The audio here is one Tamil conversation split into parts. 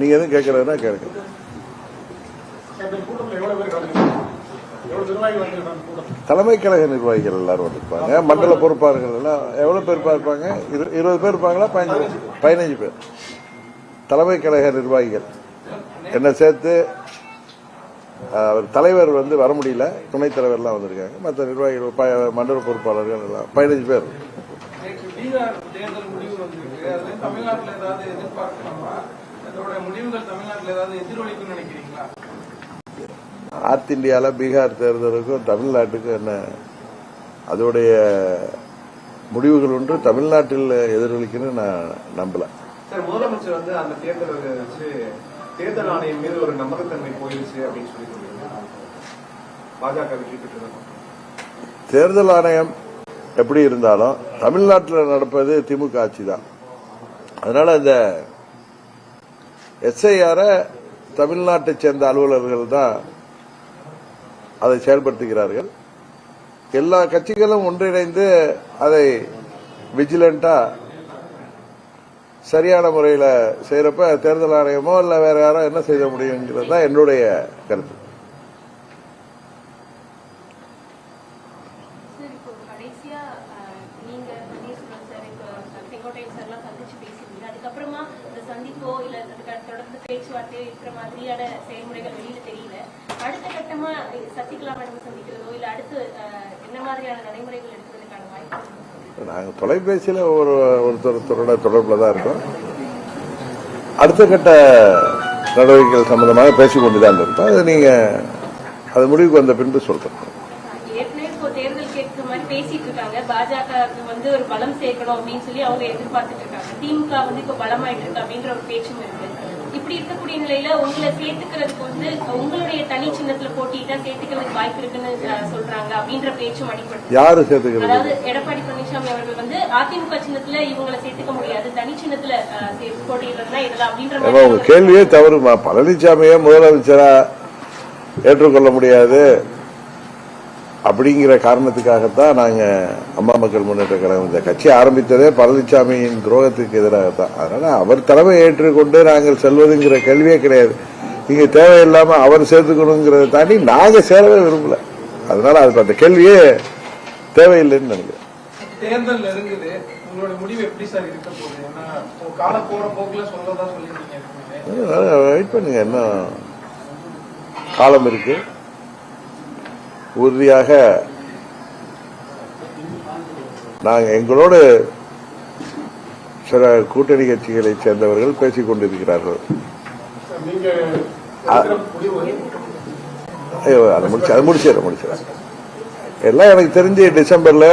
நீங்க எதுவும் கேட்கறதுனா கேட்க தலைமை கழக நிர்வாகிகள் எல்லாரும் வந்திருப்பாங்க. மண்டல பொறுப்பாளர்கள் எல்லாம் எவ்வளவு பேர் இருப்பாங்க? இரு- இருபது பேர் இருப்பாங்களா? பதினஞ்சு பேர். பதினஞ்சு பேர். தலைமை கழக நிர்வாகிகள். என்ன சேர்த்து அவர் தலைவர் வந்து வர முடியல. துணைத் தலைவர்லாம் வந்திருக்காங்க. மற்ற நிர்வாகிகள் ப- மண்டல பொறுப்பாளர்கள் எல்லாம் பதினஞ்சு பேர். தேர்தல் முடிவு வந்திருக்கு. அதோட முடிவுகள் தமிழ்நாட்டுல ஏதாவது எதிரொலிக்கும்னு நினைக்கிறீங்களா? நார்த் இந்தியாவில் பீகார் தேர்தலுக்கும் தமிழ்நாட்டுக்கும் என்ன? அதோடைய முடிவுகள் ஒன்று தமிழ்நாட்டில் எதிரொலிக்குன்னு நான் நம்பல. சார் முதலமைச்சர் வந்து அந்த தேர்தலை வச்சு தேர்தல் ஆணையம் மீது ஒரு நம்பகத்தன்மை போயிருச்சு அப்படின்னு சொல்லி பாஜக வெற்றி தேர்தல் ஆணையம் எப்படி இருந்தாலும் தமிழ்நாட்டில் நடப்பது திமுக ஆட்சி தான் அதனால இந்த எஸ்ஐஆர தமிழ்நாட்டை சேர்ந்த அலுவலர்கள் தான் அதை செயல்படுத்துகிறார்கள். எல்லா கட்சிகளும் ஒன்றிணைந்து அதை விஜிலண்டா சரியான முறையில் செய்யறப்ப தேர்தல் ஆணையமோ இல்ல வேற யாரோ என்ன செய்ய முடியுங்கிறது தான் என்னுடைய கருத்து சார் இப்போ கடைசியா அஹ், நீங்க பன்னீர்செல்வம் சார் இப்போ செங்கோட்டையன் சார் எல்லாம் சந்திச்சு பேசியிருந்தீங்க அதுக்கப்புறமா இந்த சந்திப்போ இல்ல அதுக்கு தொடர்ந்து பேச்சுவார்த்தையோ இருக்கிற மாதிரியான செயல்முறைகள் வெளியில தெரியல அடுத்த கட்டமா சசிகலா மேடம் சந்திக்கிறதோ இல்ல அடுத்து அஹ், என்ன மாதிரியான நடைமுறைகள் எடுக்கிறதுக்கான வாய்ப்பு இருக்கு? நாங்கள் தொலைபேசியில் ஒரு ஒருத்தொருத்தரோட தொடர்பில் தான் இருக்கோம். அடுத்த கட்ட நடவடிக்கைகள் சம்பந்தமாக பேசிக் கொண்டுதான் இருக்கோம் அது நீங்கள் அது முடிவுக்கு வந்த பின்பு சொல்கிறோம் ஏற்கனவே பேசிட்டு இருக்காங்க. பாஜகவுக்கு வந்து ஒரு பலம் சேர்க்கணும் அப்படின்னு சொல்லி அவங்க எதிர்பார்த்துட்டு இருக்காங்க. திமுக வந்து இப்ப பலமாயிட்டு இருக்கு அப்படின்ற ஒரு பேச்சும் இருக்கு. இப்படி இருக்கக்கூடிய நிலையில உங்களை சேர்த்துக்கிறதுக்கு வந்து உங்களுடைய தனி சின்னத்துல போட்டிட்டா சேர்த்துக்கிறதுக்கு வாய்ப்பு இருக்குன்னு சொல்றாங்க அப்படின்ற பேச்சும் அடிப்படுது யார் சேர்த்துக்கிறது? அதாவது எடப்பாடி பழனிசாமி அவர்கள் வந்து அதிமுக சின்னத்துல இவங்களை சேர்த்துக்க முடியாது தனி சின்னத்துல போட்டியிடுறதுனா இதெல்லாம் அப்படின்ற உங்க கேள்வியே தவறுமா பழனிசாமியை முதலமைச்சரா ஏற்றுக்கொள்ள முடியாது. அப்படிங்கிற காரணத்துக்காகத்தான் நாங்க அம்மா மக்கள் முன்னேற்ற கழகம் இந்த கட்சி ஆரம்பித்ததே பழனிசாமியின் துரோகத்துக்கு எதிராகத்தான். அதனால அவர் தலைமை ஏற்றுக்கொண்டு நாங்கள் செல்வதுங்கிற கேள்வியே கிடையாது. நீங்க தேவையில்லாம அவர் சேர்த்துக்கணுங்கிறத தாண்டி நாங்க சேரவே விரும்பல. அதனால அது அந்த கேள்வியே தேவையில்லைன்னு நினைக்கிறேன். தேர்தல் நெருங்குது. உங்களோட முடிவு எப்படி சார் இருக்க போகுது? ஏன்னா இப்போ கால போற போக்குல சொல்லதா சொல்லிருக்கீங்க ஏற்கனவே. வெயிட் பண்ணுங்க இன்னும் காலம் இருக்கு. உறுதியாக நாங்க எங்களோடு சில கூட்டணி கட்சிகளை சேர்ந்தவர்கள் பேசிக் கொண்டிருக்கிறார்கள். முடிவு அதை முடிச்சு அதை முடிச்சிடறேன் முடிச்சிடறேன் எல்லாம் எனக்கு தெரிஞ்சு டிசம்பர்ல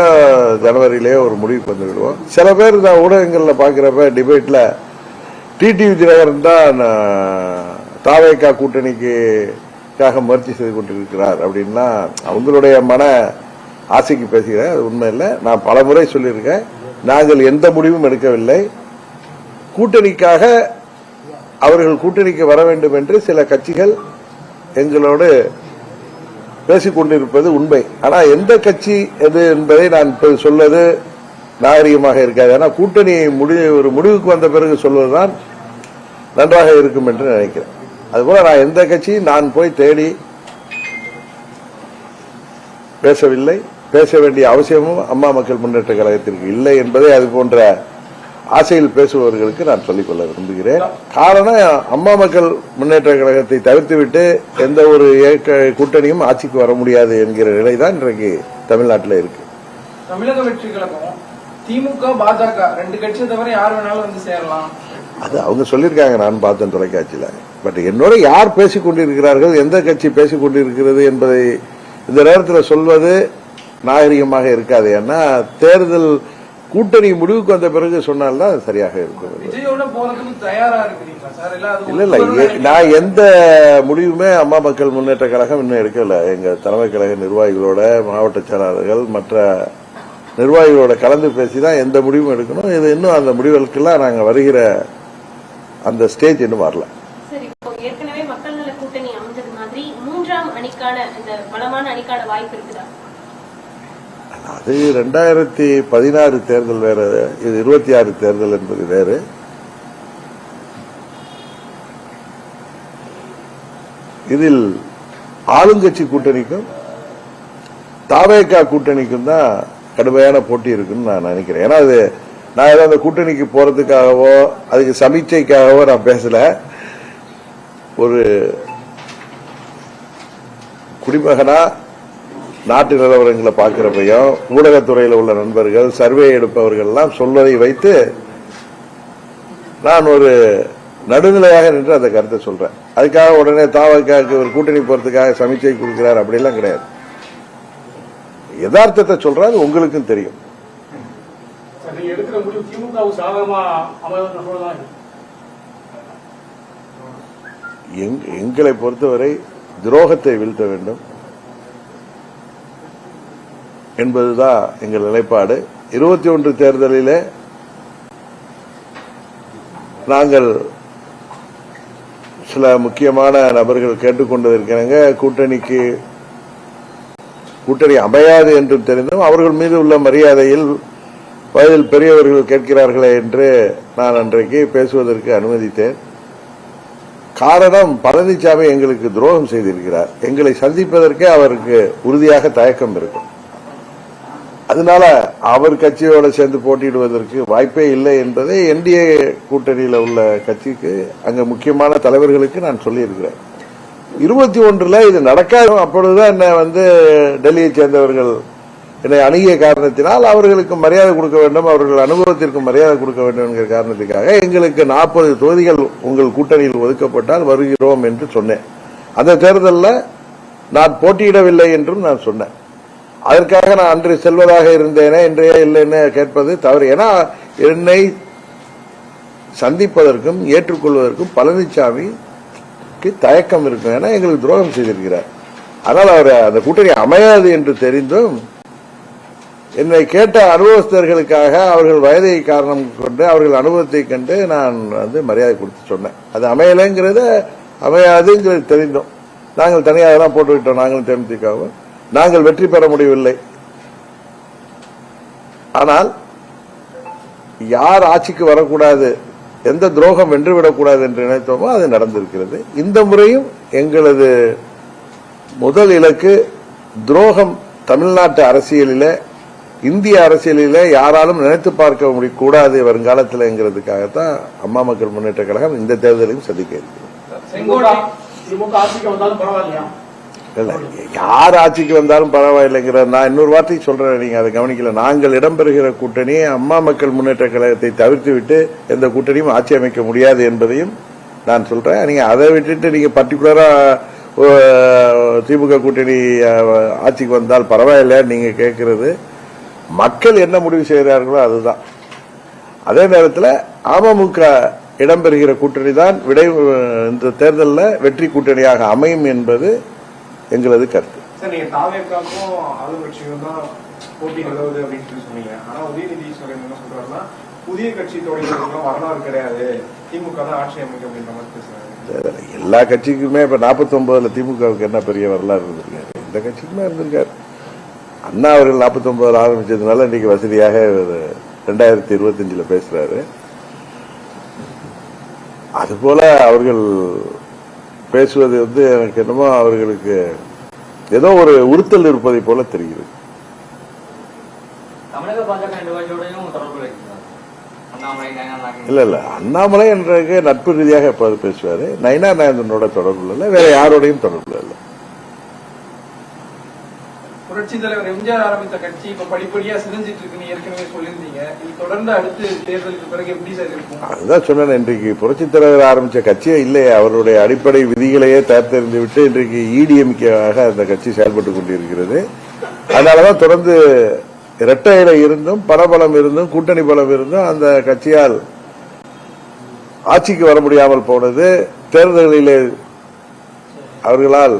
ஜனவரியிலேயே ஒரு முடிவுக்கு வந்து விடுவோம் சில பேர் நான் ஊடகங்கள்ல பாக்குறப்ப டிபேட்ல டிடிவி தினகரன் தான் தாவேக்கா கூட்டணிக்காக முயற்சி செய்து கொண்டிருக்கிறார் அப்படின்னா அவங்களுடைய மன ஆசைக்கு பேசுகிறேன் அது உண்மை இல்லை. நான் பல முறை சொல்லியிருக்கேன் நாங்கள் எந்த முடிவும் எடுக்கவில்லை. கூட்டணிக்காக அவர்கள் கூட்டணிக்கு வர வேண்டும் என்று சில கட்சிகள் எங்களோடு பேசிக் கொண்டிருப்பது உண்மை. ஆனால் எந்த கட்சி எது என்பதை நான் இப்போது சொல்வது நாகரிகமாக இருக்காது. ஆனால் கூட்டணி முடி ஒரு முடிவுக்கு வந்த பிறகு சொல்வதுதான் நன்றாக இருக்கும் என்று நினைக்கிறேன். அதுபோல நான் எந்த கட்சியும் நான் போய் தேடி பேசவில்லை. பேச வேண்டிய அவசியமும் அம்மா மக்கள் முன்னேற்ற கழகத்திற்கு இல்லை என்பதை அது போன்ற ஆசையில் பேசுபவர்களுக்கு நான் சொல்லிக்கொள்ள விரும்புகிறேன். காரணம் அம்மா மக்கள் முன்னேற்ற கழகத்தை தவிர்த்துவிட்டு எந்த ஒரு கூட்டணியும் ஆட்சிக்கு வர முடியாது என்கிற நிலைதான் இன்றைக்கு தமிழ்நாட்டில் இருக்கு. தமிழக வெற்றி கழகம் திமுக பாஜக ரெண்டு கட்சியை தவிர யார் வேணாலும் வந்து சேரலாம். அது அவங்க சொல்லியிருக்காங்க நான் பார்த்தேன் தொலைக்காட்சியில். பட் என்னோட யார் பேசிக் கொண்டிருக்கிறார்கள் எந்த கட்சி பேசிக் கொண்டிருக்கிறது என்பதை இந்த நேரத்தில் சொல்வது நாகரிகமாக இருக்காது. ஏன்னா தேர்தல் கூட்டணி முடிவுக்கு வந்த பிறகு சொன்னால்தான் சரியாக இருக்கும் இல்ல இல்ல நான் எந்த முடிவுமே அம்மா மக்கள் முன்னேற்ற கழகம் இன்னும் எடுக்கல. எங்க தலைமை கழக நிர்வாகிகளோட மாவட்ட செயலாளர்கள் மற்ற நிர்வாகிகளோட கலந்து பேசி தான் எந்த முடிவும் எடுக்கணும். இது இன்னும் அந்த முடிவுகளுக்கெல்லாம் நாங்க வருகிற அந்த ஸ்டேஜ் இன்னும் வரல. சரி இப்போ ஏற்கனவே மக்கள் நல கூட்டணி அமைஞ்சது மாதிரி மூன்றாம் அணிக்கான இந்த பலமான அணிக்கான வாய்ப்பு இருக்குதா? அது ரெண்டாயிரத்தி பதினாறு தேர்தல் வேற இது இருபத்தி ஆறு தேர்தல் என்பது வேறு. இதில் ஆளுங்கட்சி கூட்டணிக்கும் தாவேகா கூட்டணிக்கும் தான் கடுமையான போட்டி இருக்குன்னு நான் நினைக்கிறேன். ஏன்னா அது நான் ஏதோ அந்த கூட்டணிக்கு போறதுக்காகவோ அதுக்கு சமீட்சைக்காகவோ நான் பேசல. ஒரு குடிமகனா நாட்டு நிலவரங்களை பார்க்கிறப்பையும் ஊடகத்துறையில் உள்ள நண்பர்கள் சர்வே எடுப்பவர்கள் எல்லாம் சொல்வதை வைத்து நான் ஒரு நடுநிலையாக நின்று அந்த கருத்தை சொல்றேன். அதுக்காக உடனே தாவக்காக்கு ஒரு கூட்டணி போறதுக்காக சமீட்சை கொடுக்கிறார் அப்படிலாம் கிடையாது. யதார்த்தத்தை சொல்றேன் அது உங்களுக்கும் தெரியும். நீங்க எடுக்கிற முடிவு திமுகவுக்கு சாதகமா அமைவதற்கு எங்களை பொறுத்தவரை துரோகத்தை வீழ்த்த வேண்டும். என்பதுதான் எங்கள் நிலைப்பாடு. இருபத்தி ஒன்று தேர்தலில் நாங்கள் சில முக்கியமான நபர்கள் கேட்டுக்கொண்டிருக்கிறாங்க கூட்டணிக்கு கூட்டணி அமையாது என்றும் தெரிந்தும். அவர்கள் மீது உள்ள மரியாதையில் வயதில் பெரியவர்கள் கேட்கிறார்களே என்று நான் அன்றைக்கு பேசுவதற்கு அனுமதித்தேன். காரணம் பழனிசாமி எங்களுக்கு துரோகம் செய்திருக்கிறார். எங்களை சந்திப்பதற்கே அவருக்கு உறுதியாக தயக்கம் இருக்கும். அதனால அவர் கட்சியோட சேர்ந்து போட்டியிடுவதற்கு வாய்ப்பே இல்லை என்பதை என்டிஏ கூட்டணியில் உள்ள கட்சிக்கு அங்க முக்கியமான தலைவர்களுக்கு நான் சொல்லியிருக்கிறேன். இருபத்தி ஒன்றுல இது நடக்காது. அப்பொழுதுதான் என்ன வந்து டெல்லியை சேர்ந்தவர்கள் என்னை அணுகிய காரணத்தினால் அவர்களுக்கு மரியாதை கொடுக்க வேண்டும் அவர்கள் அனுபவத்திற்கு மரியாதை கொடுக்க வேண்டும் என்கிற காரணத்துக்காக எங்களுக்கு நாற்பது தொகுதிகள் உங்கள் கூட்டணியில் ஒதுக்கப்பட்டால் வருகிறோம் என்று சொன்னேன். அந்த தேர்தலில் நான் போட்டியிடவில்லை என்றும் நான் சொன்னேன். அதற்காக நான் அன்று செல்வதாக இருந்தேனே இன்றைய இல்லைன்னு கேட்பது தவறு. ஏன்னா என்னை சந்திப்பதற்கும் ஏற்றுக்கொள்வதற்கும் பழனிசாமிக்கு தயக்கம் இருக்கும். ஏன்னா எங்களுக்கு துரோகம் செய்திருக்கிறார். ஆனால் அவர் அந்த கூட்டணி அமையாது என்று தெரிந்தும் என்னை கேட்ட அனுபவஸ்தர்களுக்காக அவர்கள் வயதை காரணம் கொண்டு அவர்கள் அனுபவத்தை கண்டு நான் வந்து மரியாதை கொடுத்து சொன்னேன். அது அமையலைங்கிறத அமையாதுங்கிறது தெரிந்தோம். நாங்கள் தனியாக தான் போட்டுவிட்டோம் நாங்களும் தேமுதிகவும் நாங்கள் வெற்றி பெற முடியவில்லை. ஆனால் யார் ஆட்சிக்கு வரக்கூடாது எந்த துரோகம் வென்றுவிடக்கூடாது என்று நினைத்தோமோ அது நடந்திருக்கிறது. இந்த முறையும் எங்களது முதல் இலக்கு துரோகம் தமிழ்நாட்டு அரசியலிலே இந்திய அரசியலிலே யாராலும் நினைத்து பார்க்க முடிய கூடாது வருங்காலத்தில்ங்கிறதுக்காகத்தான் அம்மா மக்கள் முன்னேற்ற கழகம் இந்த தேர்தலையும் சந்திக்க இருக்கிறது. யார் ஆட்சிக்கு வந்தாலும் பரவாயில்லைங்கிற நான் இன்னொரு வார்த்தை சொல்றேன். நீங்க அதை கவனிக்கல. நாங்கள் இடம்பெறுகிற கூட்டணி அம்மா மக்கள் முன்னேற்ற கழகத்தை தவிர்த்து விட்டு எந்த கூட்டணியும் ஆட்சி அமைக்க முடியாது என்பதையும் நான் சொல்றேன். நீங்க அதை விட்டுட்டு நீங்க பர்டிகுலரா திமுக கூட்டணி ஆட்சிக்கு வந்தால் பரவாயில்ல நீங்க கேட்கறது மக்கள் என்ன முடிவு செய்கிறார்களோ அதுதான். அதே நேரத்தில் அமமுக இடம்பெறுகிற கூட்டணி தான் விடை இந்த தேர்தலில் வெற்றி கூட்டணியாக அமையும் என்பது எங்களது கருத்து. எல்லா கட்சிக்குமே இப்ப 49 திமுகவுக்கு என்ன பெரிய வரலாறு இருந்திருக்காரு இந்த கட்சிக்குமே இருந்திருக்காரு. அண்ணா அவர்கள் 49 ஆரம்பிச்சதுனால இன்னைக்கு வசதியாக ரெண்டாயிரத்தி இருபத்தஞ்சுல பேசுறாரு. அதுபோல அவர்கள் பேசுவது வந்து எனக்கு என்னமோ அவர்களுக்கு ஏதோ ஒரு உறுத்தல் இருப்பதை போல தெரிகிறது இல்ல இல்ல. அண்ணாமலை என்ற நட்பு ரீதியாக எப்போது பேசுவாரு? நைனா நாயந்தனோட தொடர்பு இல்லை வேற யாரோடையும் தொடர்பு இல்லை? புரட்சி தலைவர் எம்ஜிஆர் ஆரம்பித்த கட்சி இப்ப படிப்படியா சிதைஞ்சிட்டு இருக்குன்னு ஏற்கனவே சொல்லியிருந்தீங்க. இது தொடர்ந்து அடுத்து தேர்தலுக்கு பிறகு எப்படி சார் இருக்கும்? அதுதான் சொன்னேன் இன்றைக்கு புரட்சி தலைவர் ஆரம்பிச்ச கட்சியே இல்லையே. அவருடைய அடிப்படை விதிகளையே தேர்ந்தெறிந்து விட்டு இன்றைக்கு இடிஎம்கேவாக அந்த கட்சி செயல்பட்டு கொண்டிருக்கிறது. அதனாலதான் தொடர்ந்து இரட்டையில இருந்தும் பரபலம் இருந்தும் கூட்டணி பலம் இருந்தும் அந்த கட்சியால் ஆட்சிக்கு வர முடியாமல் போனது. தேர்தல்களிலே அவர்களால்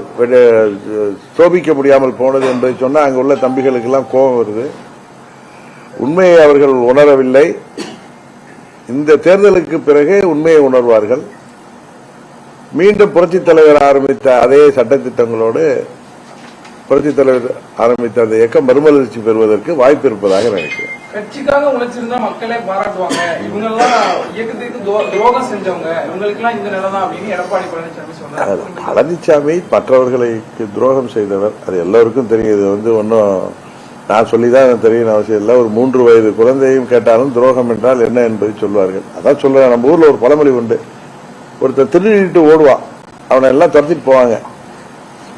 சோபிக்க முடியாமல் போனது என்பதை சொன்னால் அங்கே உள்ள தம்பிகளுக்கெல்லாம் கோபம் வருது. உண்மையை அவர்கள் உணரவில்லை. இந்த தேர்தலுக்கு பிறகு உண்மையை உணர்வார்கள். மீண்டும் புரட்சித் தலைவர் ஆரம்பித்த அதே சட்டத்திட்டங்களோடு புரட்சித் தலைவர் ஆரம்பித்த அந்த இயக்கம் மறுமலர்ச்சி பெறுவதற்கு வாய்ப்பு இருப்பதாக நினைக்கிறேன். கட்சிக்காக உழைச்சிருந்தா மக்களே பாராட்டுவாங்க. இவங்க எல்லாம் இயக்கத்துக்கு துரோ- துரோகம் செஞ்சவங்க. இவங்களுக்கு எல்லாம் இந்த நிலை தான் அப்படின்னு எடப்பாடி பழனிசாமி சொன்னார். பழனிசாமி மற்றவர்களுக்கு துரோகம் செய்தவர். அது எல்லோருக்கும் தெரியும். இது வந்து ஒன்றும் நான் சொல்லிதான் தெரியும் அவசியம் இல்லை. ஒரு மூன்று வயது குழந்தையும் கேட்டாலும் துரோகம் என்றால் என்ன என்பதை சொல்வார்கள். அதான் சொல்றேன். நம்ம ஊர்ல ஒரு பழமொழி உண்டு. ஒருத்தர் திருடிட்டு ஓடுவான். அவனை எல்லாம் துரத்திட்டு போவாங்க.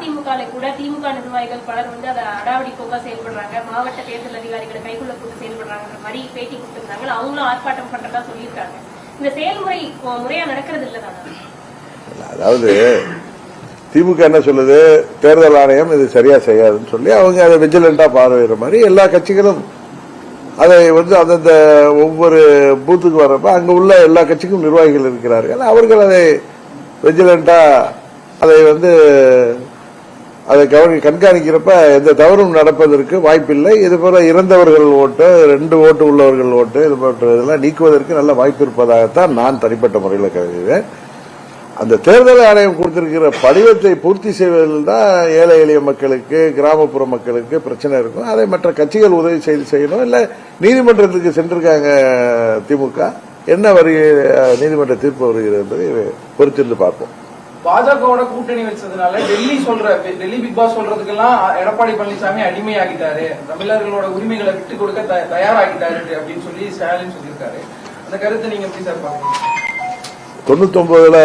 சொல்லியிருக்காங்க அதிமுக கூட திமுக நிர்வாகிகள் பலர் வந்து அதை அடாவடி போக்கா செயல்படுறாங்க. மாவட்ட தேர்தல் அதிகாரிகளை கைக்குள்ள போட்டு செயல்படுறாங்கன்ற மாதிரி பேட்டி கொடுத்திருந்தாங்க. அவங்களும் ஆர்ப்பாட்டம் பண்றதா சொல்லியிருக்காங்க. இந்த செயல்முறை முறையா நடக்கிறது இல்லதானா அதாவது திமுக என்ன சொல்லுது? தேர்தல் ஆணையம் இது சரியா செய்யாதுன்னு சொல்லி அவங்க அதை விஜிலண்டா பார்வையிற மாதிரி எல்லா கட்சிகளும் அதை வந்து அந்தந்த ஒவ்வொரு பூத்துக்கு வர்றப்ப அங்க உள்ள எல்லா கட்சிக்கும் நிர்வாகிகள் இருக்கிறார்கள். அவர்கள் அதை விஜிலண்டா அதை வந்து அதை கவனி கண்காணிக்கிறப்ப எந்த தவறும் நடப்பதற்கு வாய்ப்பில்லை. இது போல இறந்தவர்கள் ஓட்டு ரெண்டு ஓட்டு உள்ளவர்கள் ஓட்டு இது போன்ற இதெல்லாம் நீக்குவதற்கு நல்ல வாய்ப்பு இருப்பதாகத்தான் நான் தனிப்பட்ட முறையில் கருதுகிறேன். அந்த தேர்தல் ஆணையம் கொடுத்திருக்கிற படிவத்தை பூர்த்தி செய்வதில் தான் ஏழை எளிய மக்களுக்கு கிராமப்புற மக்களுக்கு பிரச்சனை இருக்கும். அதை மற்ற கட்சிகள் உதவி செய்து செய்யணும். இல்லை நீதிமன்றத்துக்கு சென்றிருக்காங்க திமுக என்ன வரி நீதிமன்ற தீர்ப்பு வருகிறது என்பதை பொறுத்திருந்து பார்ப்போம். பாஜகவோட கூட்டணி வச்சதுனால டெல்லி சொல்ற டெல்லி பிக் பாஸ் சொல்றதுக்கெல்லாம் எடப்பாடி பழனிசாமி அடிமையாகிட்டாரு. தமிழர்களோட உரிமைகளை விட்டு கொடுக்க தயாராகிட்டாரு அப்படின்னு சொல்லி ஸ்டாலின் சொல்லியிருக்காரு. அந்த கருத்தை நீங்க எப்படி சார் பாக்குறீங்க தொண்ணூத்தொன்பதுல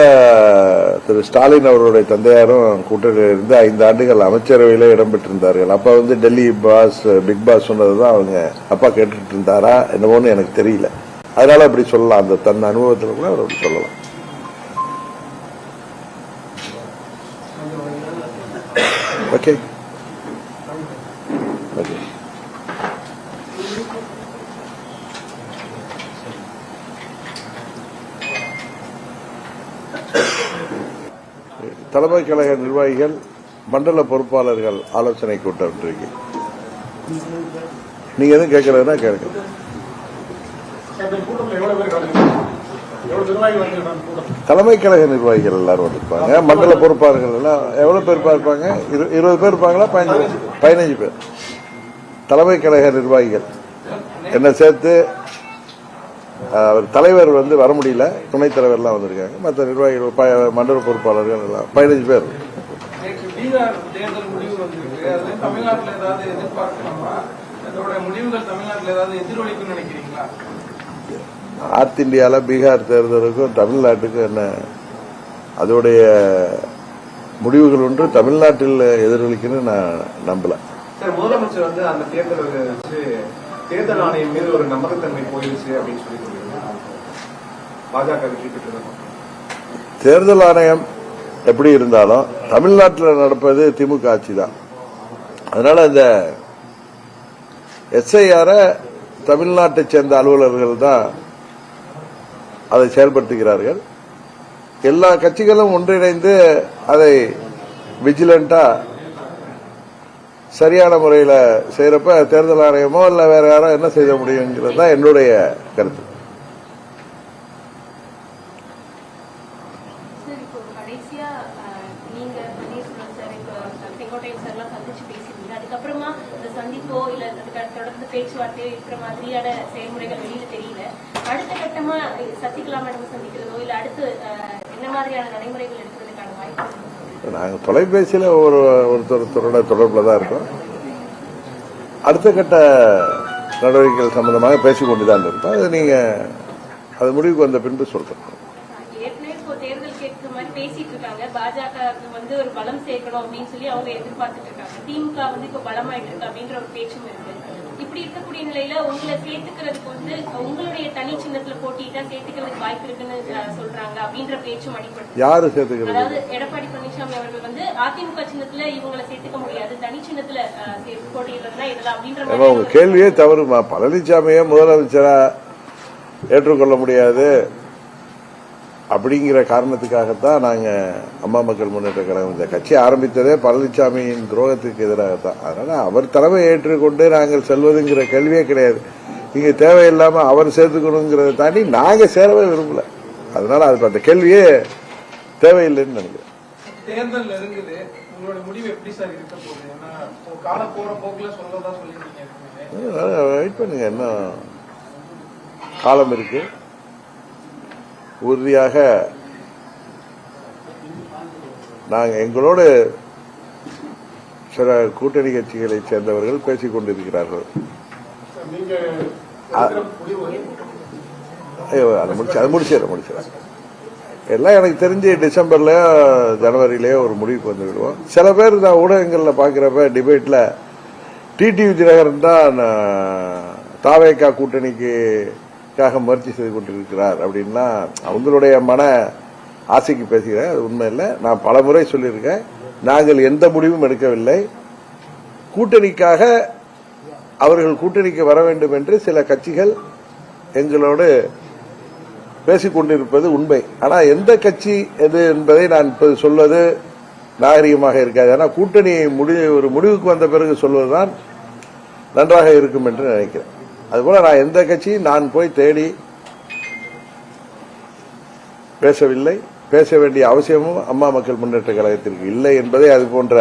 திரு ஸ்டாலின் அவருடைய தந்தையாரும் கூட்டணியில் இருந்து ஐந்து ஆண்டுகள் அமைச்சரவையில இடம்பெற்றிருந்தார்கள் அப்ப வந்து டெல்லி பாஸ் பிக் பாஸ் சொன்னதுதான் அவங்க அப்பா கேட்டுட்டு இருந்தாரா என்னவோன்னு எனக்கு தெரியல. அதனால அப்படி சொல்லலாம். அந்த தன் அனுபவத்தில் கூட அவர் அப்படி சொல்லலாம். ஓகே ஓகே தலைமை கழக நிர்வாகிகள் மண்டல பொறுப்பாளர்கள் ஆலோசனை கூட்டம் இருக்கு நீங்க எதுவும் கேட்கறதுன்னா கேட்க தலைமை கழக நிர்வாகிகள் எல்லாரும் வந்திருப்பாங்க. மண்டல பொறுப்பாளர்கள் எல்லாம் எவ்வளவு பேர் இருப்பாங்க இரு- இருபது பேர் இருப்பாங்களா? பதினஞ்சு பதினஞ்சு பேர். தலைமை கழக நிர்வாகிகள். என்ன சேர்த்து அவர் தலைவர் வந்து வர முடியல. துணைத் தலைவர்லாம் வந்திருக்காங்க. மற்ற நிர்வாகிகள் மண்டல பொறுப்பாளர்கள் எல்லாம் பதினஞ்சு பேர். தமிழ்நாட்டுல ஏதாவது எதிர்பார்க்கலாமா? அதோட முடிவுகள் தமிழ்நாட்டுல ஏதாவது எதிரொலிக்கும்னு நினைக்கிறீங்களா? நார்த் இந்தியால பீகார் தேர்தலுக்கும் தமிழ்நாட்டுக்கும் என்ன? அதோடைய முடிவுகள் ஒன்று தமிழ்நாட்டில் எதிரொலிக்குன்னு நான் நம்பல. சார் முதலமைச்சர் வந்து அந்த தேர்தல் தேர்தல் ஆணையம் மீது ஒரு நம்பகத்தன்மை போயிருச்சு அப்படின்னு சொல்லி பாஜக வெற்றி தேர்தல் ஆணையம் எப்படி இருந்தாலும் தமிழ்நாட்டில் நடப்பது திமுக ஆட்சி தான் அதனால இந்த எஸ்ஐஆர தமிழ்நாட்டை சேர்ந்த அலுவலர்கள் தான் அதை செயல்படுத்துகிறார்கள். எல்லா கட்சிகளும் ஒன்றிணைந்து அதை விஜிலண்டா சரியான முறையில் செய்யறப்ப தேர்தல் ஆணையமோ இல்ல வேற யாரோ என்ன செய்ய முடியுங்கிறது தான் என்னுடைய கருத்து சார் இப்போ கடைசியா அஹ், நீங்க பன்னீர்செல்வம் சார் இப்போ செங்கோட்டையன் சார் எல்லாம் சந்திச்சு பேசியிருந்தீங்க அதுக்கப்புறமா இந்த சந்திப்போ இல்ல அதுக்கு தொடர்ந்து பேச்சுவார்த்தையோ இருக்கிற மாதிரியான செயல்முறைகள் வெளியில தெரியல அடுத்த கட்டமா சசிகலா மேடம் சந்திக்கிறதோ இல்ல அடுத்து அஹ், என்ன மாதிரியான நடைமுறைகள் எடுக்கிறதுக்கான வாய்ப்பு இருக்கு? நாங்கள் தொலைபேசியில் ஒரு ஒருத்தர் ஒருத்தரோட தொடர்பில் தான் இருக்கோம். அடுத்த கட்ட நடவடிக்கைகள் சம்பந்தமாக பேசிக்கொண்டு தான் இருப்போம் அது நீங்கள் அது முடிவுக்கு வந்த பின்பு சொல்கிறோம் ஏற்கனவே பேசிட்டு இருக்காங்க. பாஜகவுக்கு வந்து ஒரு பலம் சேர்க்கணும் அப்படின்னு சொல்லி அவங்க எதிர்பார்த்துட்டு இருக்காங்க. திமுக வந்து இப்ப பலமாயிட்டு இருக்கு அப்படின்ற ஒரு பேச்சும் இருக்கு. இப்படி இருக்கக்கூடிய நிலையில உங்களை சேர்த்துக்கிறதுக்கு வந்து உங்களுடைய தனி சின்னத்துல போட்டிட்டா சேர்த்துக்கிறதுக்கு வாய்ப்பு இருக்குன்னு சொல்றாங்க அப்படின்ற பேச்சும் அடிப்படுது யாரு சேர்த்துக்கிறது? அதாவது எடப்பாடி பழனிசாமி அவர்கள் வந்து அதிமுக சின்னத்துல இவங்களை சேர்த்துக்க முடியாது தனி சின்னத்துல போட்டியிடுறதுனா இதெல்லாம் அப்படின்ற உங்க கேள்வியே தவறுமா பழனிசாமியே முதலமைச்சரா ஏற்றுக்கொள்ள முடியாது. அப்படிங்கிற காரணத்துக்காகத்தான் நாங்க அம்மா மக்கள் முன்னேற்ற கழகம் இந்த கட்சி ஆரம்பித்ததே பழனிசாமியின் துரோகத்துக்கு எதிராகத்தான். அதனால அவர் தலைமை ஏற்றுக்கொண்டு நாங்கள் செல்வதுங்கிற கேள்வியே கிடையாது. இங்க தேவையில்லாம அவர் சேர்த்துக்கணுங்கிறத தாண்டி நாங்க சேரவே விரும்பல. அதனால அது அந்த கேள்வியே தேவையில்லைன்னு நினைக்கிறேன். தேர்தல் நெருங்குது. உங்களோட முடிவு எப்படி சார் இருக்க போகுது? ஏன்னா இப்போ காலம் போற போக்குல சொல்றதா சொல்லிருக்கீங்க ஏற்கனவே. வெயிட் பண்ணுங்க இன்னும் காலம் இருக்கு. உறுதியாக நாங்க எங்களோடு சில கூட்டணி கட்சிகளை சேர்ந்தவர்கள் பேசிக் கொண்டிருக்கிறார்கள். அதை முடிச்சு அதை முடிச்சிடறேன் முடிச்சிடறேன் எல்லாம் எனக்கு தெரிஞ்சு டிசம்பர்ல ஜனவரியிலேயே ஒரு முடிவுக்கு வந்து விடுவோம் சில பேர் நான் ஊடகங்கள்ல பாக்குறப்ப டிபேட்ல டிடிவி தினகரன் தான் தாவேக்கா கூட்டணிக்காக முயற்சி செய்து கொண்டிருக்கிறார் அப்படின்னா அவங்களுடைய மன ஆசைக்கு பேசுகிறேன். அது உண்மை இல்லை. நான் பல முறை சொல்லியிருக்கேன். நாங்கள் எந்த முடிவும் எடுக்கவில்லை. கூட்டணிக்காக அவர்கள் கூட்டணிக்கு வர வேண்டும் என்று சில கட்சிகள் எங்களோடு பேசிக் கொண்டிருப்பது உண்மை. ஆனால் எந்த கட்சி எது என்பதை நான் இப்போது சொல்வது நாகரிகமாக இருக்காது. ஆனால் கூட்டணி முடி ஒரு முடிவுக்கு வந்த பிறகு சொல்வதுதான் நன்றாக இருக்கும் என்று நினைக்கிறேன். அதுபோல நான் எந்த கட்சியும் நான் போய் தேடி பேசவில்லை. பேச வேண்டிய அவசியமும் அம்மா மக்கள் முன்னேற்ற கழகத்திற்கு இல்லை என்பதை அது போன்ற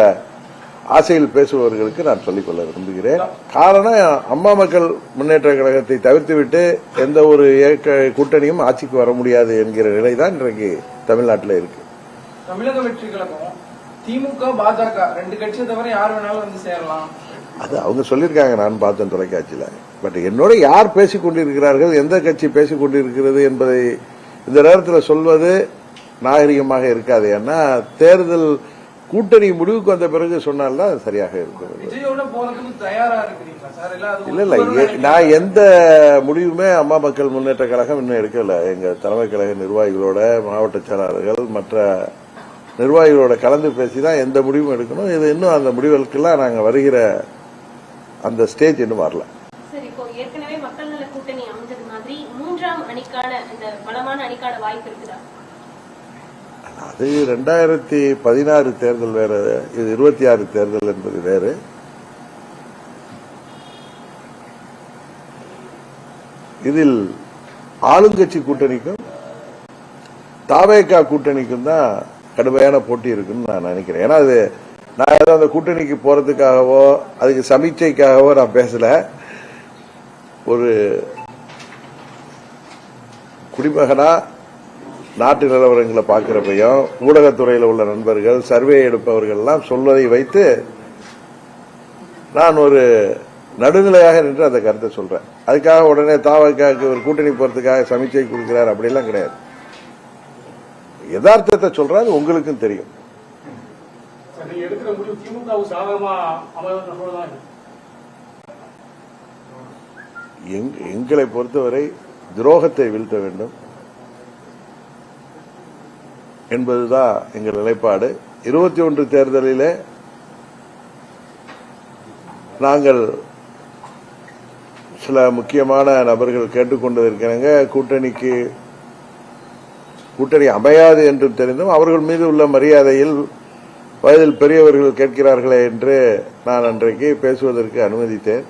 ஆசையில் பேசுபவர்களுக்கு நான் சொல்லிக்கொள்ள விரும்புகிறேன். காரணம் அம்மா மக்கள் முன்னேற்ற கழகத்தை தவிர்த்துவிட்டு எந்த ஒரு இயக்க கூட்டணியும் ஆட்சிக்கு வர முடியாது என்கிற நிலைதான் இன்றைக்கு தமிழ்நாட்டில் இருக்கு. தமிழக வெற்றி கழகம் திமுக பாஜக ரெண்டு கட்சியை தவிர யார் வேணாலும் வந்து சேரலாம். அது அவங்க சொல்லியிருக்காங்க நான் பார்த்தேன் தொலைக்காட்சியில். பட் என்னோட யார் பேசிக் கொண்டிருக்கிறார்கள் எந்த கட்சி பேசிக் கொண்டிருக்கிறது என்பதை இந்த நேரத்தில் சொல்வது நாகரிகமாக இருக்காது. ஏன்னா தேர்தல் கூட்டணி முடிவுக்கு வந்த பிறகு சொன்னால்தான் சரியாக இருக்கும் இல்ல இல்ல நான் எந்த முடிவுமே அம்மா மக்கள் முன்னேற்ற கழகம் இன்னும் எடுக்கல. எங்க தலைமை கழக நிர்வாகிகளோட மாவட்ட செயலாளர்கள் மற்ற நிர்வாகிகளோட கலந்து பேசி தான் எந்த முடிவும் எடுக்கணும். இது இன்னும் அந்த முடிவுகளுக்கெல்லாம் நாங்க வருகிற அந்த ஸ்டேஜ் இன்னும் வரல சரி இப்போ ஏற்கனவே மக்கள் நல கூட்டணி அமைஞ்சது மாதிரி மூன்றாம் அணிக்கான இந்த பலமான அணிக்கான வாய்ப்பு இருக்குதா? அது ரெண்டாயிரத்தி பதினாறு தேர்தல் வேற இது இருபத்தி ஆறு தேர்தல் என்பது வேறு. இதில் ஆளுங்கட்சி கூட்டணிக்கும் தாவேகா கூட்டணிக்கும் தான் கடுமையான போட்டி இருக்குன்னு நான் நினைக்கிறேன். ஏன்னா அது நான் ஏதோ அந்த கூட்டணிக்கு போறதுக்காகவோ அதுக்கு சமீட்சைக்காகவோ நான் பேசல. ஒரு குடிமகனா நாட்டு நிலவரங்களை பார்க்கிறப்பையும் ஊடகத்துறையில் உள்ள நண்பர்கள் சர்வே எடுப்பவர்கள் எல்லாம் சொல்வதை வைத்து நான் ஒரு நடுநிலையாக நின்று அந்த கருத்தை சொல்றேன். அதுக்காக உடனே தாவக்காக்கு ஒரு கூட்டணி போறதுக்காக சமீட்சை கொடுக்கிறார் அப்படிலாம் கிடையாது. யதார்த்தத்தை சொல்றாரு உங்களுக்கும் தெரியும். எங்களை பொறுத்தவரை துரோகத்தை வீழ்த்த வேண்டும் என்பதுதான் எங்கள் நிலைப்பாடு. இருபத்தி ஒன்று தேர்தலிலே நாங்கள் சில முக்கியமான நபர்கள் கேட்டுக்கொண்டிருக்கிறாங்க கூட்டணிக்கு கூட்டணி அமையாது என்று தெரிந்தும் அவர்கள் மீது உள்ள மரியாதையில் வயதில் பெரியவர்கள் கேட்கிறார்களே என்று நான் அன்றைக்கு பேசுவதற்கு அனுமதித்தேன்.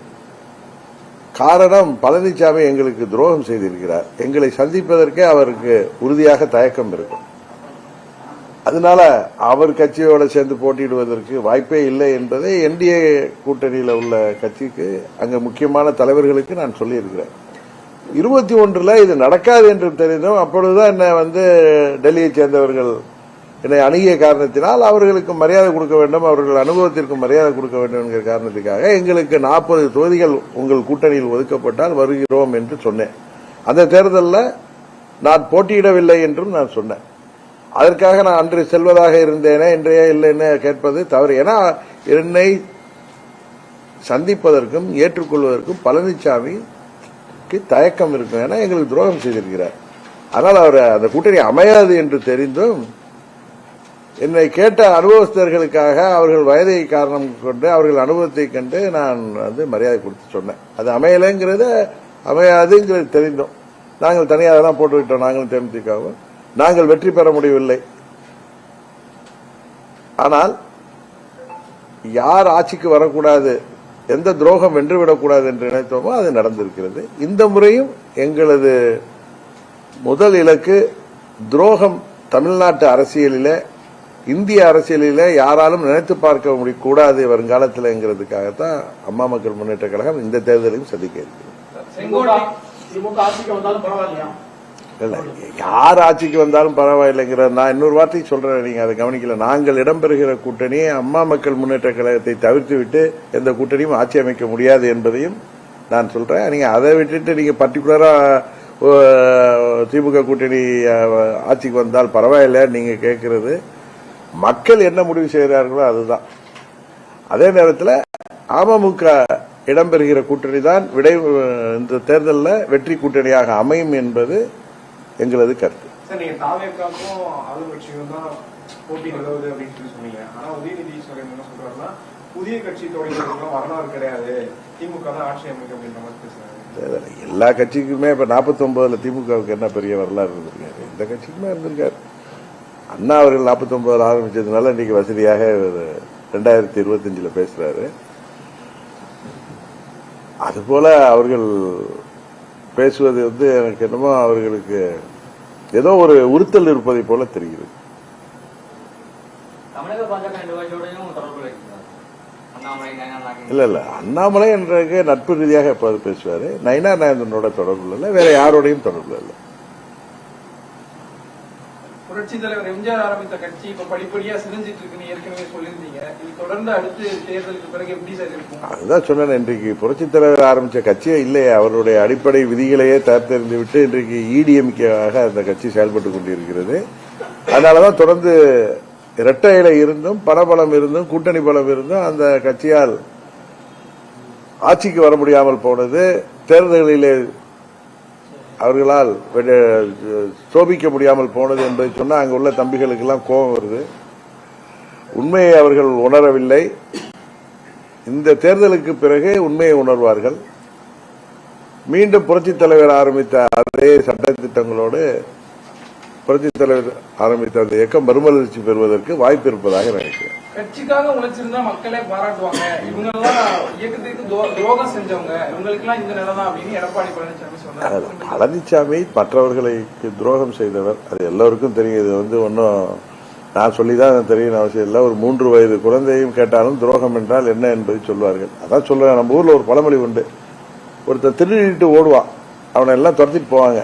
காரணம் பழனிசாமி எங்களுக்கு துரோகம் செய்திருக்கிறார். எங்களை சந்திப்பதற்கே அவருக்கு உறுதியாக தயக்கம் இருக்கும். அதனால அவர் கட்சியோட சேர்ந்து போட்டியிடுவதற்கு வாய்ப்பே இல்லை என்பதை என்டிஏ கூட்டணியில் உள்ள கட்சிக்கு அங்க முக்கியமான தலைவர்களுக்கு நான் சொல்லியிருக்கிறேன். இருபத்தி ஒன்றில் இது நடக்காது என்று தெரிந்தும். அப்பொழுதுதான் என்னை வந்து டெல்லியை சேர்ந்தவர்கள் என்னை அணுகிய காரணத்தினால் அவர்களுக்கு மரியாதை கொடுக்க வேண்டும் அவர்கள் அனுபவத்திற்கு மரியாதை கொடுக்க வேண்டும் என்கிற காரணத்துக்காக எங்களுக்கு நாற்பது தொகுதிகள் உங்கள் கூட்டணியில் ஒதுக்கப்பட்டால் வருகிறோம் என்று சொன்னேன். அந்த தேர்தலில் நான் போட்டியிடவில்லை என்றும் நான் சொன்னேன். அதற்காக நான் அன்று செல்வதாக இருந்தேனே இன்றைய இல்லைன்னு கேட்பது தவறு. ஏன்னா என்னை சந்திப்பதற்கும் ஏற்றுக்கொள்வதற்கும் பழனிசாமிக்கு தயக்கம் இருக்கும். ஏன்னா எங்களுக்கு துரோகம் செய்திருக்கிறார். ஆனால் அவர் அந்த கூட்டணி அமையாது என்று தெரிந்தும் என்னை கேட்ட அனுபவஸ்தர்களுக்காக அவர்கள் வயதை காரணம் கொண்டு அவர்கள் அனுபவத்தை கண்டு நான் வந்து மரியாதை கொடுத்து சொன்னேன். அது அமையலைங்கிறத அமையாதுங்கிறது தெரிந்தோம். நாங்கள் தனியாக தான் போட்டுவிட்டோம் நாங்களும் தேமுதிகவும். நாங்கள் வெற்றி பெற முடியவில்லை. ஆனால் யார் ஆட்சிக்கு வரக்கூடாது எந்த துரோகம் வென்றுவிடக்கூடாது என்று நினைத்தோமோ அது நடந்திருக்கிறது. இந்த முறையும் எங்களது முதல் இலக்கு துரோகம் தமிழ்நாட்டு அரசியலிலே இந்திய அரசியலிலே யாராலும் நினைத்து பார்க்க முடியக்கூடாது வருங்காலத்தில்ங்கிறதுக்காகத்தான் அம்மா மக்கள் முன்னேற்ற கழகம் இந்த தேர்தலையும் சந்திக்க பரவாயில்லையா? இல்ல யார் ஆட்சிக்கு வந்தாலும் பரவாயில்லைங்கிற நான் இன்னொரு வார்த்தை சொல்றேன். நீங்க அதை கவனிக்கல. நாங்கள் இடம்பெறுகிற கூட்டணி அம்மா மக்கள் முன்னேற்ற கழகத்தை தவிர்த்து விட்டு எந்த கூட்டணியும் ஆட்சி அமைக்க முடியாது என்பதையும் நான் சொல்றேன். நீங்க அதை விட்டுட்டு நீங்க பர்டிகுலரா திமுக கூட்டணி ஆட்சிக்கு வந்தால் பரவாயில்ல. நீங்க கேட்கறது மக்கள் என்ன முடிவு செய்கிறார்களோ அதுதான். அதே நேரத்தில் அமமுக இடம்பெறுகிற கூட்டணி தான் விடை இந்த தேர்தலில் வெற்றி கூட்டணியாக அமையும் என்பது எங்களது கருத்து. எல்லா கட்சிக்குமே இப்ப 49 திமுகவுக்கு என்ன பெரிய வரலாறு இருந்திருக்காரு? இந்த கட்சிக்குமே இருந்திருக்காரு. அண்ணா அவர்கள் 49 ஆரம்பிச்சதுனால இன்னைக்கு வசதியாக ரெண்டாயிரத்தி இருபத்தஞ்சுல பேசுறாரு. அதுபோல அவர்கள் பேசுவது வந்து எனக்கு என்னமோ அவர்களுக்கு ஏதோ ஒரு உறுத்தல் இருப்பதை போல தெரிகிறது. இல்ல இல்ல. அண்ணாமலை என்றக்கு நட்பு ரீதியாக எப்போது பேசுவாரு? நைனா நாயந்தனோட தொடர்பு இல்லை வேற யாரோடையும் தொடர்பு இல்லை. புரட்சி தலைவர் எம்ஜிஆர் ஆரம்பித்த கட்சி இப்ப படிப்படியா சிதைஞ்சிட்டு இருக்குன்னு ஏற்கனவே சொல்லியிருந்தீங்க. இது தொடர்ந்து அடுத்து தேர்தலுக்கு பிறகு எப்படி சார் இருக்கும்? அதுதான் சொன்னேன். இன்றைக்கு புரட்சி தலைவர் ஆரம்பிச்ச கட்சியே இல்லையே. அவருடைய அடிப்படை விதிகளையே தற்தெறிந்து விட்டு இன்றைக்கு இடிஎம்கேவாக அந்த கட்சி செயல்பட்டு கொண்டிருக்கிறது. அதனாலதான் தொடர்ந்து இரட்டையில இருந்தும் பணபலம் இருந்தும் கூட்டணி பலம் இருந்தும் அந்த கட்சியால் ஆட்சிக்கு வர முடியாமல் போனது. தேர்தல்களிலே அவர்களால் சோபிக்க முடியாமல் போனது என்பதை சொன்னால் அங்கே உள்ள தம்பிகளுக்கெல்லாம் கோபம் வருது. உண்மையை அவர்கள் உணரவில்லை. இந்த தேர்தலுக்கு பிறகு உண்மையை உணர்வார்கள். மீண்டும் புரட்சித் தலைவர் ஆரம்பித்த அதே சட்டத்திட்டங்களோடு புரட்சித் தலைவர் ஆரம்பித்த அந்த இயக்கம் மறுமலர்ச்சி பெறுவதற்கு வாய்ப்பு இருப்பதாக நினைக்கிறேன். கட்சிக்காக உழைச்சிருந்தா மக்களே பாராட்டுவாங்க. இவங்க இயக்கத்துக்கு துரோகம் செஞ்சவங்க. இந்த அப்படின்னு எடப்பாடி பழனிசாமி சொன்னார். பழனிசாமி மற்றவர்களுக்கு துரோகம் செய்தவர். அது எல்லோருக்கும் தெரியும். இது வந்து ஒன்றும் நான் சொல்லிதான் தெரியும் அவசியம் இல்லை. ஒரு மூன்று வயது குழந்தையும் கேட்டாலும் துரோகம் என்றால் என்ன என்பதை சொல்வார்கள். அதான் சொல்றேன். நம்ம ஊர்ல ஒரு பழமொழி உண்டு. ஒருத்தன் திருடிட்டு ஓடுவான். அவனை எல்லாம் துரத்திட்டு போவாங்க.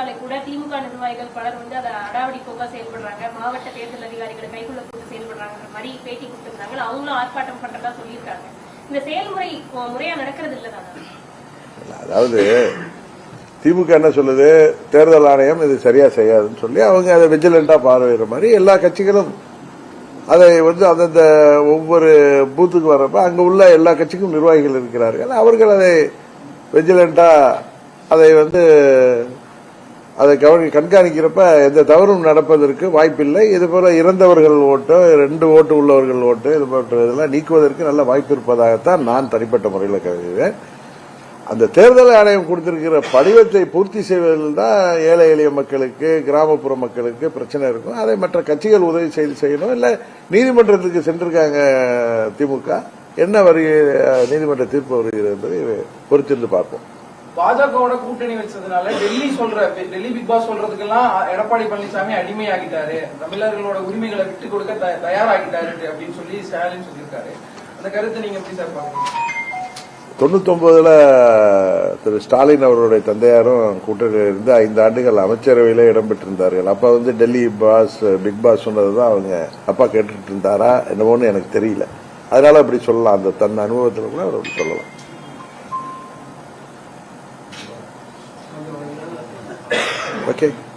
திமுகவில் கூட திமுக நிர்வாகிகள் பலர் வந்து அதை அடாவடி போக்கா செயல்படுறாங்க. மாவட்ட தேர்தல் அதிகாரிகளை கைக்குள்ள போட்டு செயல்படுறாங்கன்ற மாதிரி பேட்டி கொடுத்திருந்தாங்க. அவங்களும் ஆர்ப்பாட்டம் பண்றதா சொல்லியிருக்காங்க. இந்த செயல்முறை முறையா நடக்கிறது இல்லதானா அதாவது திமுக என்ன சொல்லுது? தேர்தல் ஆணையம் இது சரியா செய்யாதுன்னு சொல்லி அவங்க அதை விஜிலண்டா பார்வையிற மாதிரி எல்லா கட்சிகளும் அதை வந்து அந்தந்த ஒவ்வொரு பூத்துக்கு வர்றப்ப அங்க உள்ள எல்லா கட்சிக்கும் நிர்வாகிகள் இருக்கிறார்கள். அவர்கள் அதை விஜிலண்டா அதை வந்து அதை கவனி கண்காணிக்கிறப்ப எந்த தவறும் நடப்பதற்கு வாய்ப்பில்லை. இது போல இறந்தவர்கள் ஓட்டு ரெண்டு ஓட்டு உள்ளவர்கள் ஓட்டு இது போன்ற இதெல்லாம் நீக்குவதற்கு நல்ல வாய்ப்பு இருப்பதாகத்தான் நான் தனிப்பட்ட முறையில் கருதுகிறேன். அந்த தேர்தல் ஆணையம் கொடுத்திருக்கிற படிவத்தை பூர்த்தி செய்வதில் தான் ஏழை எளிய மக்களுக்கு கிராமப்புற மக்களுக்கு பிரச்சனை இருக்கும். அதை மற்ற கட்சிகள் உதவி செய்து செய்யணும். இல்லை நீதிமன்றத்துக்கு சென்றிருக்காங்க திமுக. என்ன வரி நீதிமன்ற தீர்ப்பு வருகிறது என்பதை பொறுத்திருந்து பார்ப்போம். பாஜகவோட கூட்டணி வச்சதுனால டெல்லி சொல்ற டெல்லி பிக் பாஸ் சொல்றதுக்கெல்லாம் எடப்பாடி பழனிசாமி அடிமையாகிட்டாரு. தமிழர்களோட உரிமைகளை விட்டு கொடுக்க தயாராகிட்டாரு அப்படின்னு சொல்லி ஸ்டாலின் சொல்லியிருக்காரு. அந்த கருத்தை நீங்க எப்படி சார் பாக்குறீங்க தொண்ணூத்தொன்பதுல திரு ஸ்டாலின் அவருடைய தந்தையாரும் கூட்டணியில் இருந்து ஐந்து ஆண்டுகள் அமைச்சரவையில இடம்பெற்றிருந்தார்கள் அப்ப வந்து டெல்லி பாஸ் பிக் பாஸ் சொன்னதுதான் அவங்க அப்பா கேட்டுட்டு இருந்தாரா என்னமோன்னு எனக்கு தெரியல. அதனால அப்படி சொல்லலாம். அந்த தன் அனுபவத்தில் கூட அவர் அப்படி சொல்லலாம். Ok?